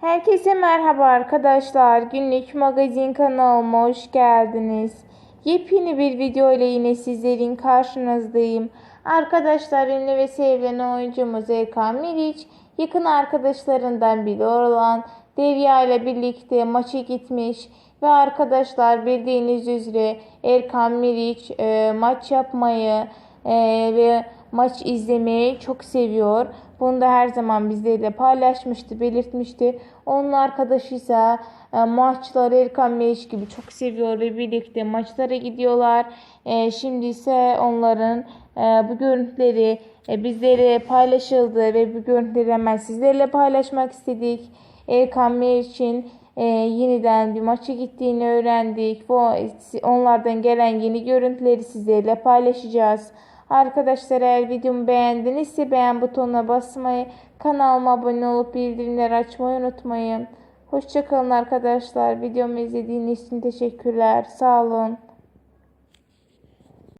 Herkese merhaba arkadaşlar. Günlük magazin kanalıma hoş geldiniz. Yepyeni bir video ile yine sizlerin karşınızdayım. Arkadaşlar ünlü ve sevilen oyuncumuz Erkan Meriç yakın arkadaşlarından biri olan Derya ile birlikte maça gitmiş ve arkadaşlar bildiğiniz üzere Erkan Meriç e, maç yapmayı e, ve maç izlemeyi çok seviyor. Bunu da her zaman bizlerle paylaşmıştı, belirtmişti. Onun arkadaşı ise e, maçları Erkan Meriç gibi çok seviyor ve birlikte maçlara gidiyorlar. E, şimdi ise onların e, bu görüntüleri e, bizlere paylaşıldı ve bu görüntüleri hemen sizlerle paylaşmak istedik. Erkan Meriç'in e, yeniden bir maça gittiğini öğrendik. Bu onlardan gelen yeni görüntüleri sizlerle paylaşacağız. Arkadaşlar eğer videomu beğendinizse beğen butonuna basmayı, kanalıma abone olup bildirimleri açmayı unutmayın. Hoşçakalın arkadaşlar. Videomu izlediğiniz için teşekkürler. Sağ olun.